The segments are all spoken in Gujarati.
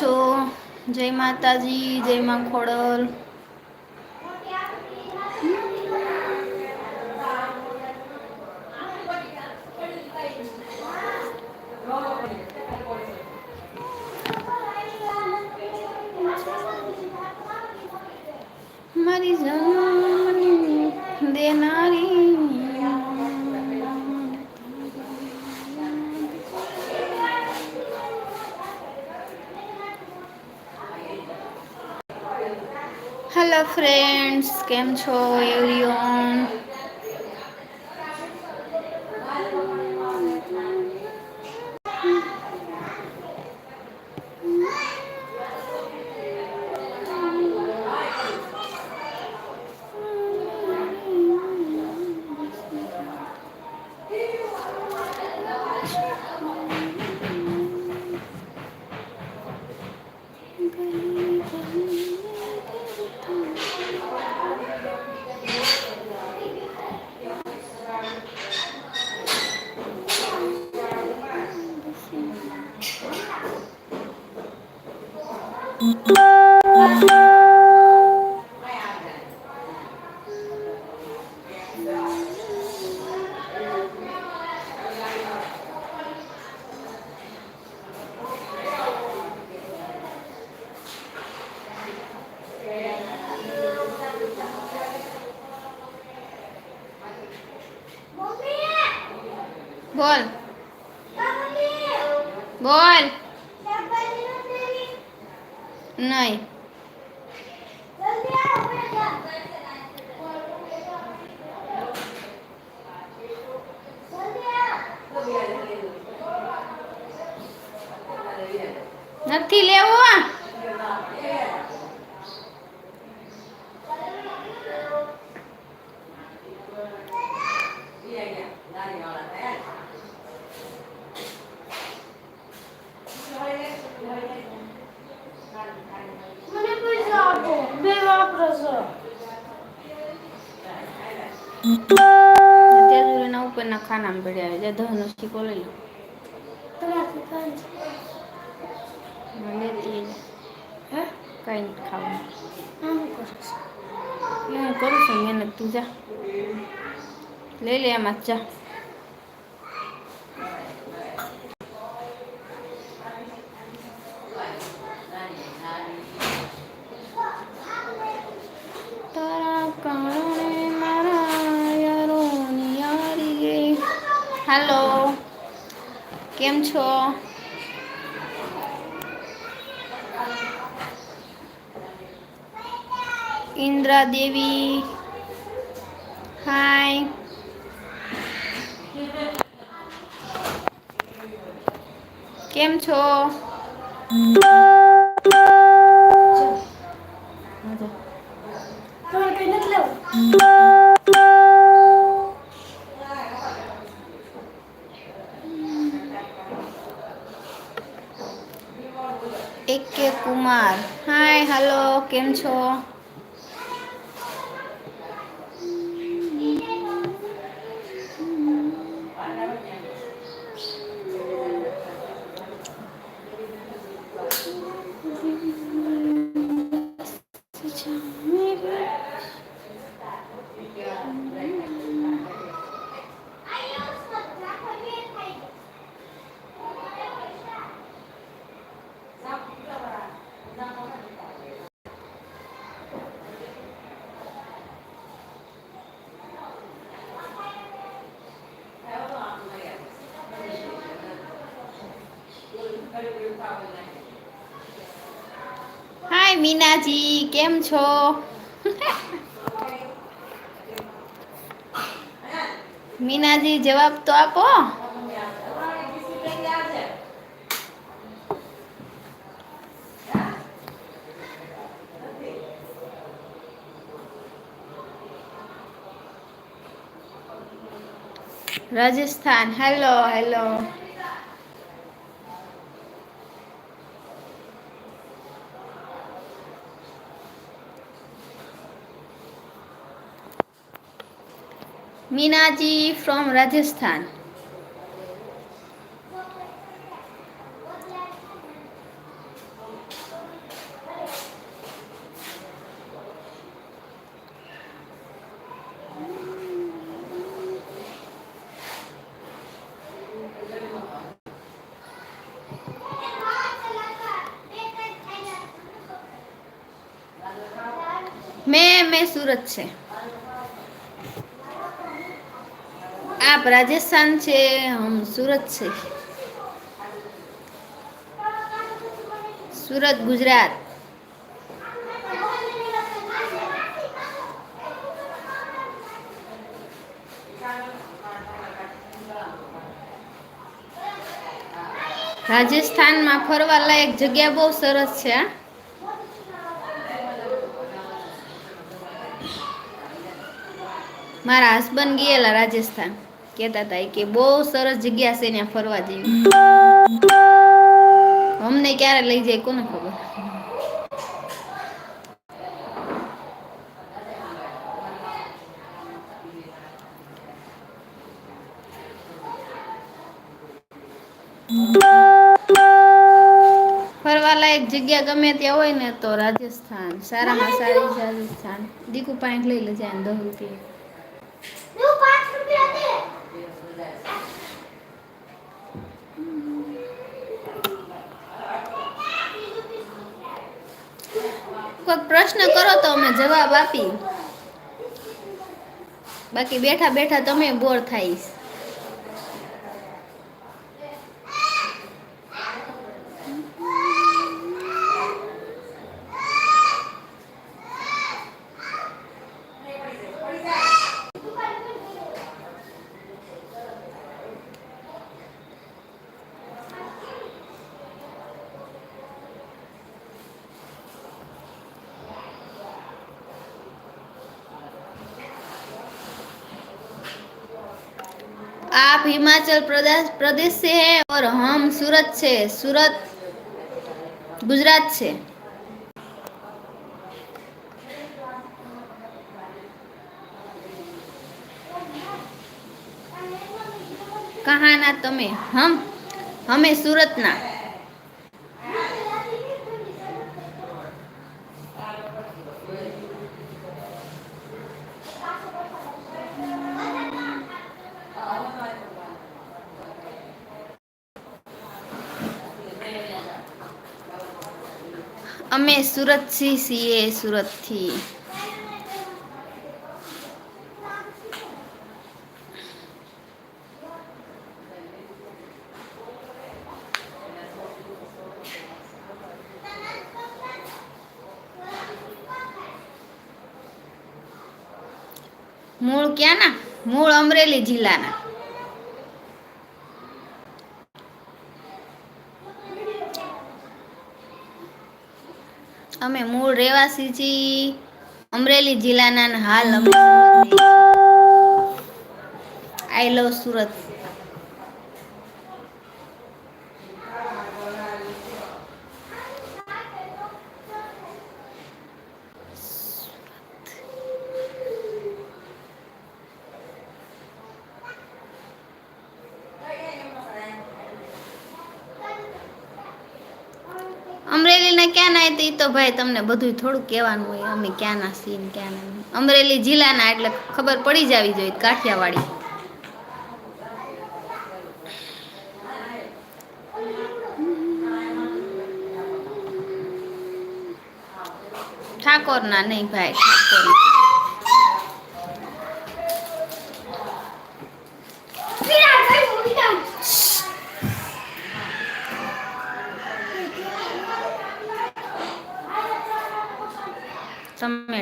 છો? જય માતાજી જય માં ખોડલ. મારી જાન દેનારી હેલો ફ્રેન્ડ્સ કેમ છો એવરીઓન બોલ બોલ નહીં નથી લેવું મને પૈસા આપો બે વાપરો છો અત્યારે એના ઉપરના ખાનામાં પડ્યા આવે ધનો શીખો લઈ લો. મને હે? કઈ ખાવાનું. કરો છો. મહેનત તું જા. લઈ લે એમાં જ જા તારા કારણે મારા યારોની યારી ગઈ હાલો. કેમ છો? ઇન્દ્રા દેવી. હાય કેમ છો? કેમ છો હાય મીનાજી કેમ છો મીનાજી જવાબ તો આપો Rajasthan hello hello Meena ji from Rajasthan. मैं मैं सूरत से। આપ રાજસ્થાન છે, હમ સુરત છે. સુરત, ગુજરાત. રાજસ્થાનમાં ફરવા લાયક જગ્યા બહુ સરસ છે મારા હસબન્ડ ગયેલા રાજસ્થાન. કહેતા હતા કે બહુ સરસ જગ્યા છે ત્યાં ફરવા જેવી. અમને ક્યારે લઈ જાય કોને ખબર? ફરવાલાયક જગ્યા ગમે ત્યાં હોય ને તો રાજસ્થાન, સારામાં સારી રાજસ્થાન. દીકુ પાંચ લઈ લેજે દસ રૂપિયા તું પાંચ રૂપિયા દે કોઈ પ્રશ્ન કરો તો અમે જવાબ આપી. બાકી બેઠા બેઠા તમે બોર થાઈશ आप हिमाचल प्रदेश प्रदेश से है और हम सूरत से सूरत गुजरात से कहाँ ना તમે હમ અમે સુરતના અમે સુરતથી છીએ સુરતથી મૂળ ક્યાંના? મૂળ અમરેલી જિલ્લાના. અમે મૂળ રહેવાસી છીએ. અમરેલી જિલ્લાના હાલ આઈ લવ સુરત અમરેલીના ક્યાં ના એ તો ભાઈ તમને બધું થોડું કહેવાનું હોય, અમે ક્યાંના સીન ને ક્યાં નહીં. અમરેલી જિલ્લાના એટલે ખબર પડી જવી જોઈએ, કાઠિયાવાડી ઠાકોર ના નહીં ભાઈ, ઠાકોર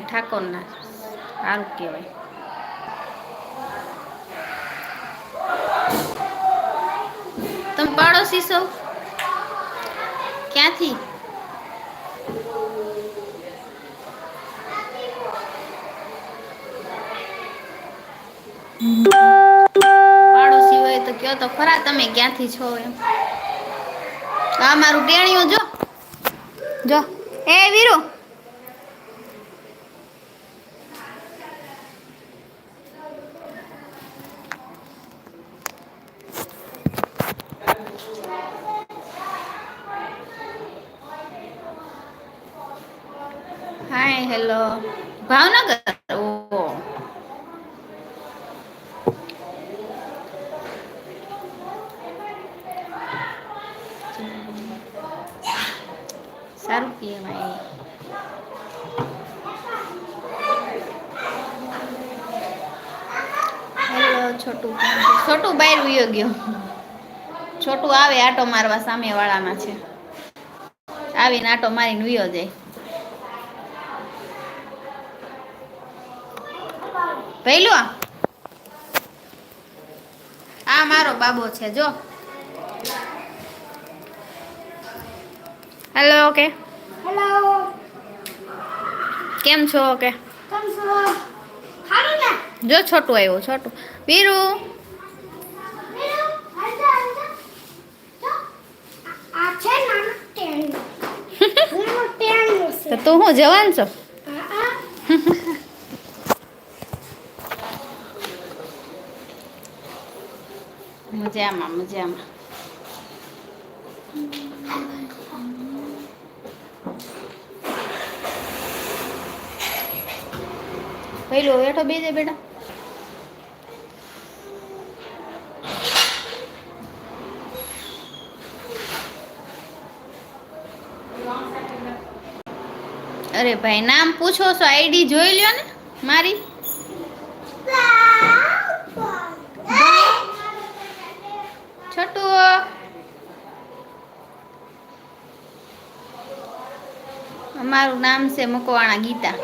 તમે ઠાકોર ના સારું કહેવાય. તમે પાડોશી છો? ક્યાંથી? પાડોશી હોય તો કયો તો ખરા, તમે ક્યાંથી છો એમ? આ મારું ટેણિયું જો. જો. એ વીરુ. પટેલ ભાવનગર? સારું કહેવાય. છોટું છોટું બહાર વિયો ગયો. છોટું આવે આટો મારવા સામે સામેવાળામાં છે. આવીને આટો મારીને ઉયો જાય. ભૈલું આ. આ મારો બાબો છે જો. Hello okay. હેલો કેમ છો ઓકે? કેમ છો? સારું ને? જો છોટું આવ્યું છોટું. વીરુ? તો તું હું જવાન છો? મજામાં મજામાં. પેલો બેઠો બેજે બેટા. અરે ભાઈ, નામ પૂછો છો આઈડી જોઈ લ્યો ને મારી. અમારું નામ છે મકવાણા ગીતા.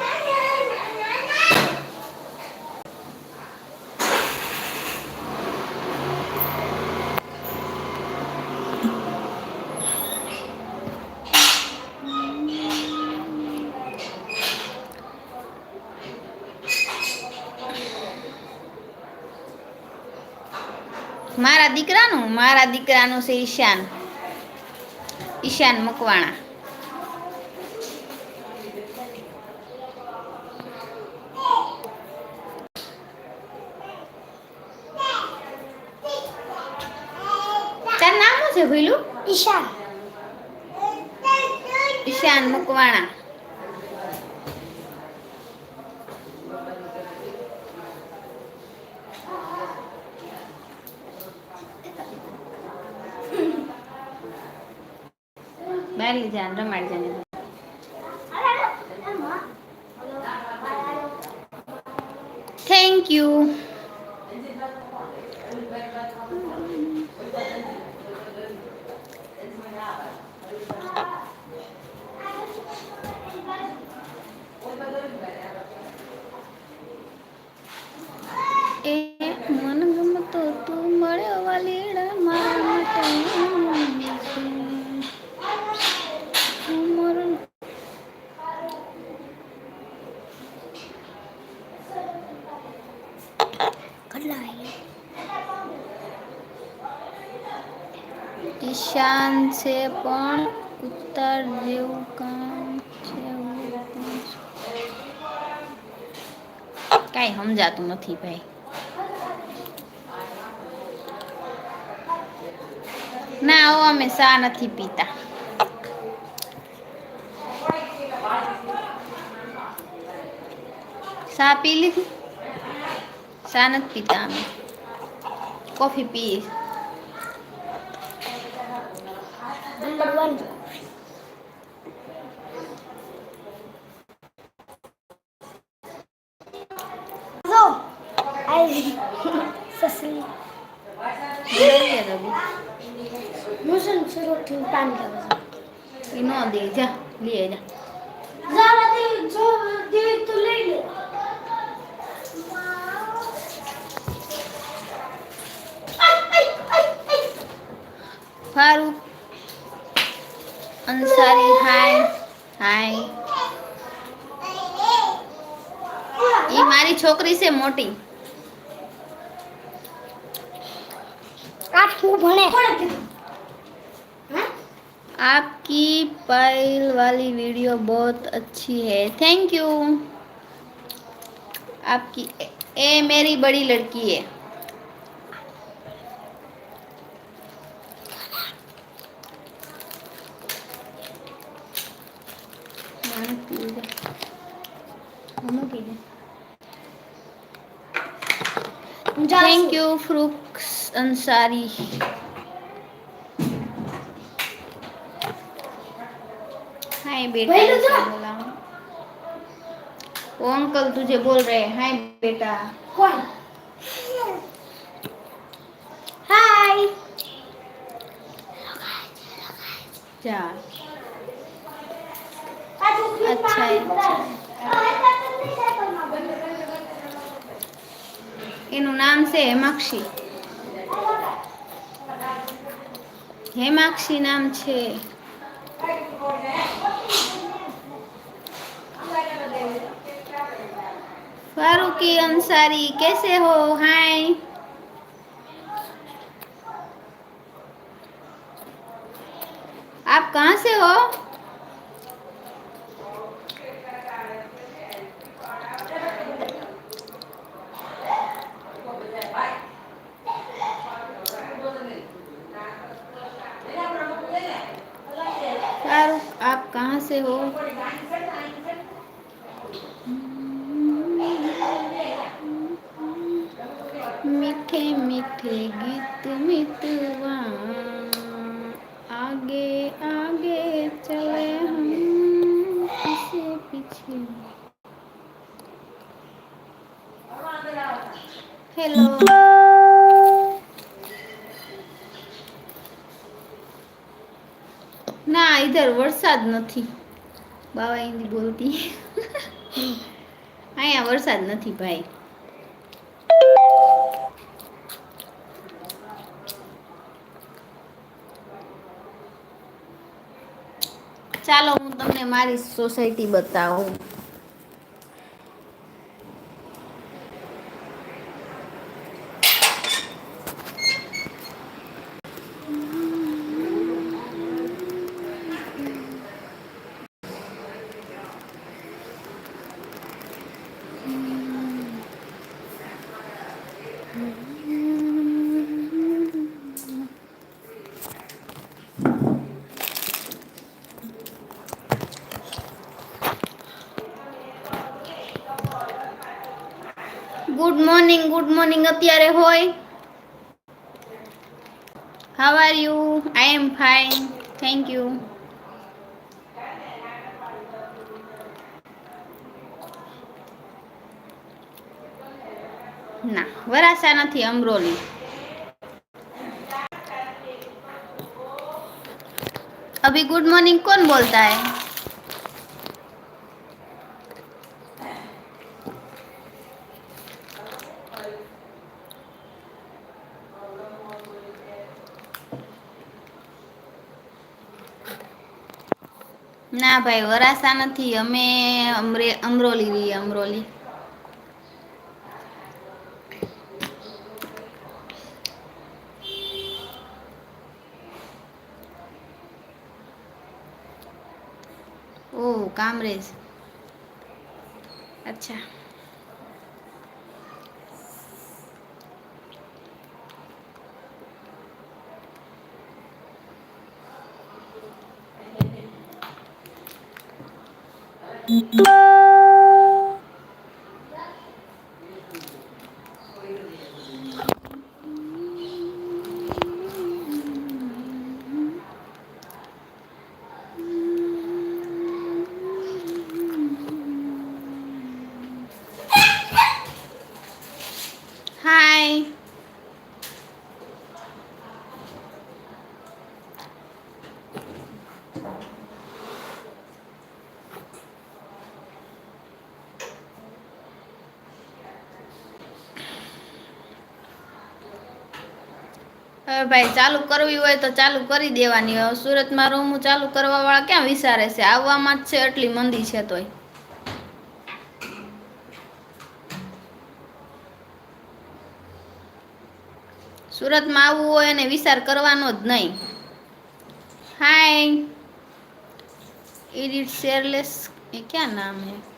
મારા દીકરાનું મારા દીકરાનું છે ઈશાન. ઈશાન મકવાણા તાર નામ શું છે ભઈલું ઈશાન ઈશાન મકવાણા બારી જાન રમાડી જાને થેન્ક યુ એ મન ગમતો તું મળ્યો વાલીડા મારા માટે અમારું ઈશાન છે, પણ ઉત્તર જેવું કામ છે કાંઈ સમજાતું નથી ભાઈ. ના, આવો અમે શા નથી પીતા. શા પી લીધી? શા નથી પીતા અમે. કોફી પીએ. ફારૂક અંસારી હાય હાય એ મારી છોકરી છે મોટી આઠમું ભણે आपकी पाइल वाली वीडियो बहुत अच्छी है थैंक यू आपकी ए मेरी बड़ी लड़की है Thank you Farooq Ansari hi બેટા वो अंकल तुझे बोल रहे हैं हाय बेटा कौन हाय अच्छा अच्छा એનું નામ છે હેમાક્ષી હેમાક્ષી નામ છે फारूकी अंसारी कैसे हो हाय आप कहाँ से हो ના ઇધર વરસાદ નથી. બાવા હિન્દી બોલતી. અહીંયા વરસાદ નથી ભાઈ. ચાલો, હું તમને મારી સોસાયટી બતાવું. ગુડ મોર્નિંગ ગુડ મોર્નિંગ અત્યારે હોય. How are you I am fine thank you ના વરાસા નથી, અમરોલી. અભી ગુડ મોર્નિંગ કોણ બોલતા હૈ? ના ભાઈ વરાસા નથી. અમે અમરે અમરોલી રહીએ અમરોલી. ઓહ કામરેજ. અચ્છા. Mm-hmm. ભાઈ ચાલુ કરવી હોય તો ચાલુ કરી દેવાની. હવે સુરતમાં રૂમ ચાલુ કરવા વાળા ક્યાં વિચારે છે? આવવામાં જ છે એટલી મંદી છે તોય. સુરતમાં આવવું હોય અને વિચાર કરવાનો જ નહીં. હાય. ઇડિટ શેરલેસ એ ક્યાં નામ હે?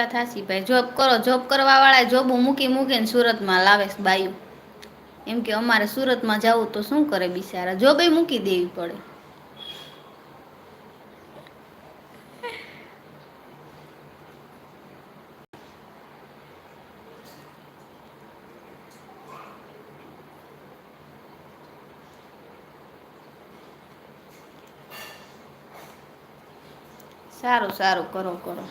ભેગા થાશી ભાઈ. જોબ કરો જોબ કરવાવાળા જોબ મૂકી મૂકીને સુરતમાં લાવે બાયું. એમ કે અમારે સુરતમાં જવું તો શું કરે બિચારા? જોબે મૂકી દેવી પડે. સારું સારું, કરો કરો.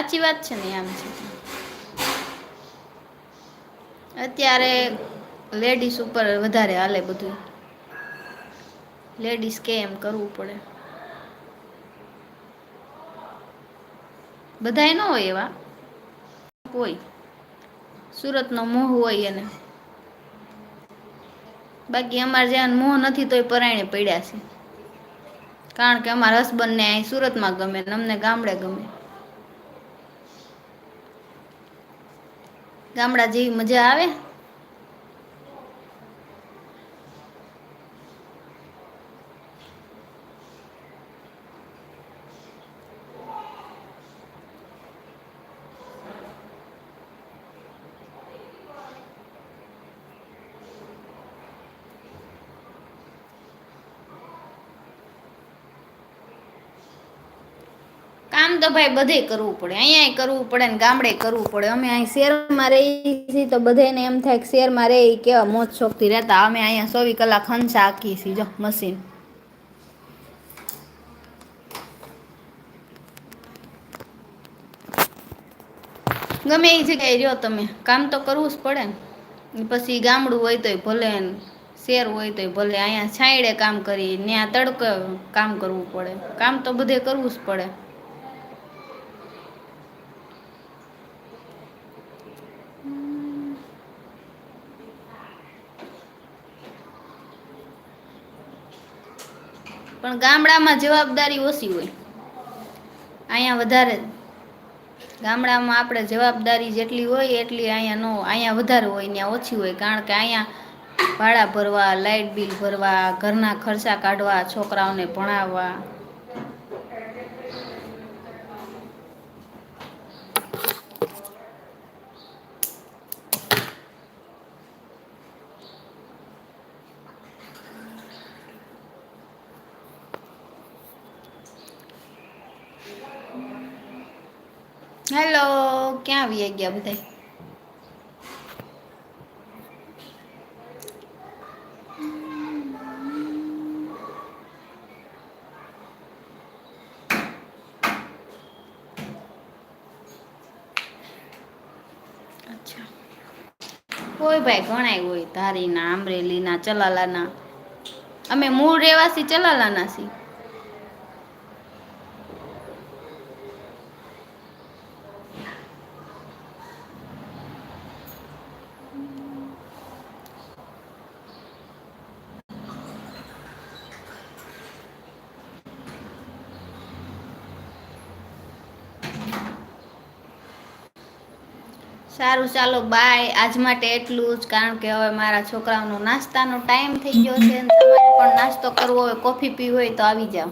સાચી વાત છે ને આમ છે. અત્યારે લેડીઝ ઉપર વધારે હાલે બધું. લેડીઝ કે એમ કરવું પડે. બધાય ન હોય એવા. કોઈ. સુરતનો મોહ હોય એને. બાકી અમારે જ્યાં મોહ નથી તોય પરાયણે પડ્યા છે. કારણ કે અમારા હસબન્ડને અહીં સુરતમાં ગમે ને અમને ગામડે ગમે. ગામડા જેવી મજા આવે કામ તો ભાઈ બધે કરવું પડે. અહીંયા કરવું પડે ને ગામડે કરવું પડે. અમે અહીં શહેરમાં રહીએ છીએ તો બધાને એમ થાય કે શહેરમાં રહી કેવા મોજ શોખથી રહેતા. અમે અહીંયા ચોવીસ કલાક હંસા આખી છીએ. જો, મશીન. ગમે એ જગ્યાએ રહ્યો તમે. કામ તો કરવું જ પડે ને. પછી ગામડું હોય તોય ભલે શેર હોય તોય ભલે. અહીંયા છાંયડે કામ કરી ત્યાં તડકે કામ કરવું પડે. કામ તો બધે કરવું જ પડે. પણ ગામડામાં જવાબદારી ઓછી હોય. અહીંયા વધારે ગામડામાં આપણે જવાબદારી જેટલી હોય એટલી અહીંયા નો, અહીંયા વધારે હોય, ત્યાં ઓછી હોય. કારણ કે અહીંયા ભાડા ભરવા લાઇટ બિલ ભરવા, ઘરના ખર્ચા કાઢવા, છોકરાઓને ભણાવવા હેલો ક્યાં ગયા બધા હોય ભાઈ ઘણાય હોય? ધારીના, આમરેલીના, ચલાલાના. અમે મૂળ રહેવાસી ચલાલાના છીએ. સારું, ચાલો બાય આજ માટે એટલું જ, કારણ કે હવે મારા છોકરાઓનો નાસ્તાનો ટાઈમ થઈ ગયો છે તમારે પણ નાસ્તો કરવો હોય કોફી પીવી હોય તો આવી જાઓ.